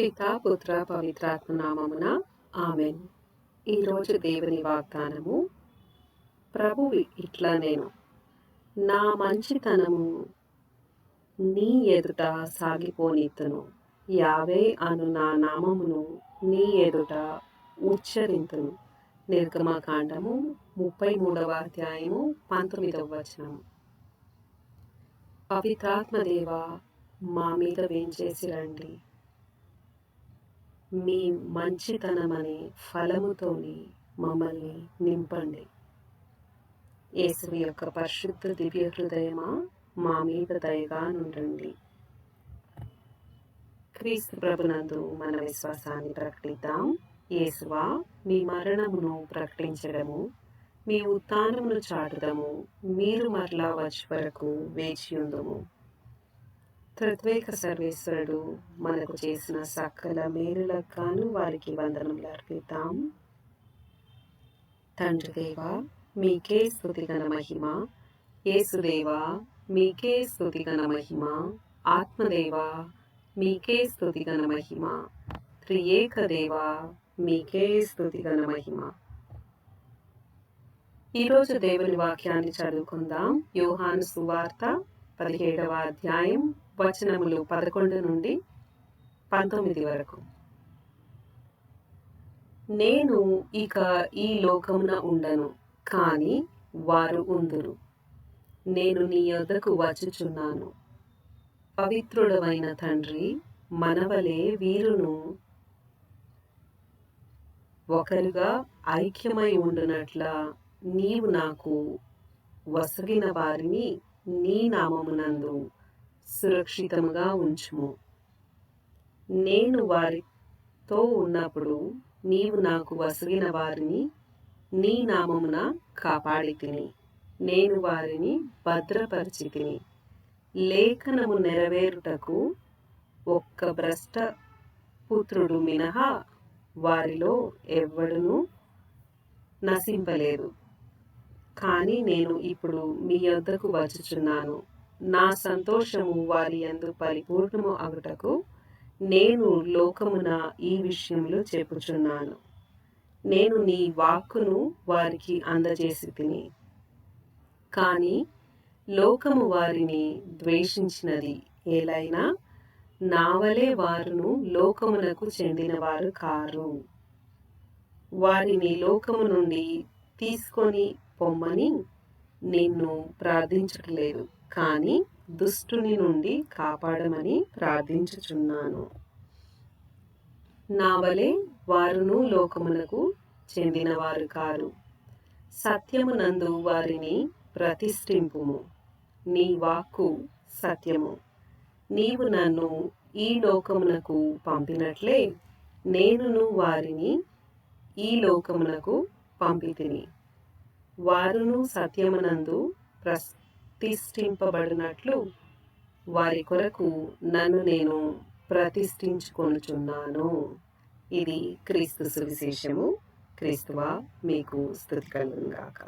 పిత పుత్ర పవిత్రాత్మ నామమున ఆమెన్. ఈరోజు దేవుని వాగ్దానము ప్రభు ఇట్లా నేను. నా మంచితనము నీ ఎదుట సాగిపోనితను. యావే అను నా నామమును నీ ఎదుట ఉచ్చరింతును. నిర్గమకాండము ముప్పై మూడవ అధ్యాయము పంతొమ్మిదవ వచనం పవిత్రాత్మదేవ మా మీద వేంచేసి రండి. మీ మంచితనమనే ఫలముతోని మమ్మల్ని నింపండి. యేసు యొక్క పరిశుద్ధ దివ్య హృదయమా? మా మీద దయగా నుండండి. క్రీస్తు ప్రభునందు మన విశ్వాసాన్ని ప్రకటిద్దాం. యేసువా మీ మరణమును ప్రకటించడము మీ ఉత్థానమును చాటుదము మీరు మరలా వచ్చి వరకు వేచి ఉందము. త్రిత్వేక సర్వేశ్వరుడు మనకు చేసిన సకల మేలులకు గాను వారికి వందనములు అర్పిద్దాం. తండ్రిదేవా మీకే స్థుతిగణ మహిమ. యేసుదేవా మీకే స్థుతిగణ మహిమ. ఆత్మదేవా మీకే స్థుతిగణ మహిమ. త్రియేక దేవా మీకే స్థుతిగణ మహిమ. ఈరోజు దేవుని వాక్యాన్ని చదువుకుందాం. యోహాను సువార్త పదిహేడవ అధ్యాయం వచనములు పదకొండు నుండి పంతొమ్మిది వరకు. నేను ఇక ఈ లోకమున ఉండను కానీ వారు ఉందురు. నేను నీ యొద్దకు వచ్చుచున్నాను. పవిత్రుడవైన తండ్రి మనవలే వీరును. ఒకరుగా ఐక్యమై ఉండునట్ల నీవు నాకు వసగిన వారిని నీ నామమునందు సురక్షితముగా ఉంచుము. నేను వారితో ఉన్నప్పుడు నీవు నాకు వసగిన వారిని నీ నామమున కాపాడి తిని నేను వారిని భద్రపరిచి తిని లేఖనము నెరవేరుటకు ఒక్క భ్రష్ట పుత్రుడు మినహా వారిలో ఎవ్వడును నశింపలేదు. కానీ నేను ఇప్పుడు మీ వద్దకు వచ్చుచున్నాను. నా సంతోషము వారి యందు పరిపూర్ణము అగుటకు నేను లోకమున ఈ విషయంలో చెప్పుచున్నాను. నేను నీ వాక్కును వారికి అందజేసి తిని కానీ లోకము వారిని ద్వేషించినది ఏలైనా నావలే వారును లోకమునకు చెందినవారు కారు. వారిని లోకము నుండి తీసుకొని పొమ్మని నిన్ను ప్రార్థించట్లేదు. కానీ దుష్టుని నుండి కాపాడమని ప్రార్థించుచున్నాను. నా వలె వారును లోకమునకు చెందినవారు కారు. సత్యమునందు వారిని ప్రతిష్ఠింపుము. నీ వాక్కు సత్యము. నీవు నన్ను ఈ లోకమునకు పంపినట్లే నేనును వారిని ఈ లోకమునకు పంపితిని. వారును సత్యమునందు ప్రతిష్ఠింపబడినట్లు వారి కొరకు నన్ను నేను ప్రతిష్ఠించుకొనుచున్నాను. ఇది క్రీస్తు సువిశేషము. క్రీస్తువా మీకు స్థుతి కలుగుగాక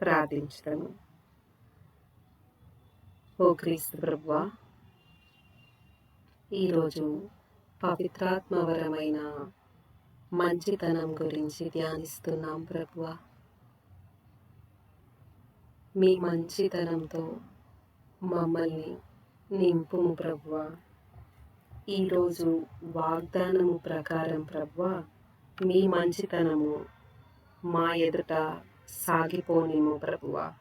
ప్రార్థించటము ఓ క్రీస్తు ప్రభువా ఈరోజు పవిత్రాత్మవరమైన మంచితనం గురించి ధ్యానిస్తున్నాం ప్రభువ. మీ మంచితనంతో మమ్మల్ని నింపుము ప్రభువ. ఈరోజు వాగ్దానము ప్రకారం ప్రభువ మీ మంచితనము మా ఎదుట సాగిపోనిము ప్రభువ.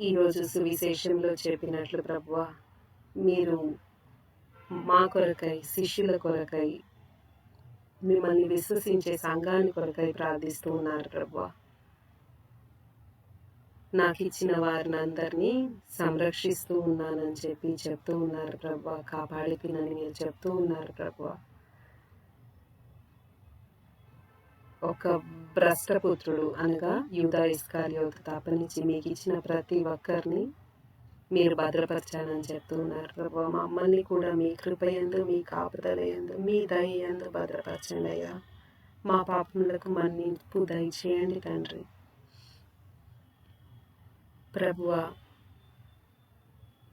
ఈరోజు సువిశేషంలో చెప్పినట్లు ప్రభువ మీరు మా కొరకై శిష్యుల కొరకై మిమ్మల్ని విశ్వసించే సంఘాన్ని కొరకై ప్రార్థిస్తూ ఉన్నారు ప్రభా. నాకు ఇచ్చిన వారిని అందరినీ సంరక్షిస్తూ ఉన్నానని చెప్పి చెప్తూ ఉన్నారు ప్రభా. కాపాడిపినని మీరు చెప్తూ ఉన్నారు ప్రభా. ఒక భ్రష్టపుత్రుడు అనగా యూదా ఇస్కారియోతు తపనించి మీకు ఇచ్చిన ప్రతి ఒక్కరిని మీరు భద్రపరచాలని చెప్తూ ఉన్నారు మమ్మల్ని కూడా మీ కృపయందు మీ కాపుదల ఎందు మీ దయ భద్రపరచండి అయ్యా. మా పాపములకు మన్నింపు దయచేయండి తండ్రి. ప్రభువ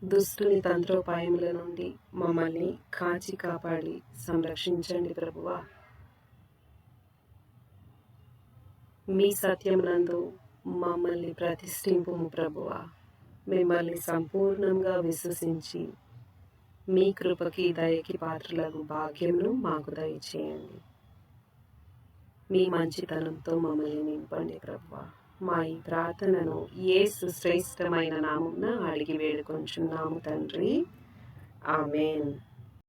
దుస్తుని తంత్రోపాయముల నుండి మమ్మల్ని కాచి కాపాడి సంరక్షించండి ప్రభువ మీ సత్యమునందు మమ్మల్ని ప్రతిష్ఠింపు ప్రభువా మిమ్మల్ని సంపూర్ణంగా విశ్వసించి మీ కృపకి దయకి పాత్రలకు భాగ్యమును మాకు దయచేయండి. మీ మంచితనంతో మమ్మల్ని నింపండి ప్రభు మా ఈ ప్రార్థనను ఏ సుశ్రేష్టమైన నామున అడిగి వేడుకొంచున్నాము తండ్రి. ఆమెన్.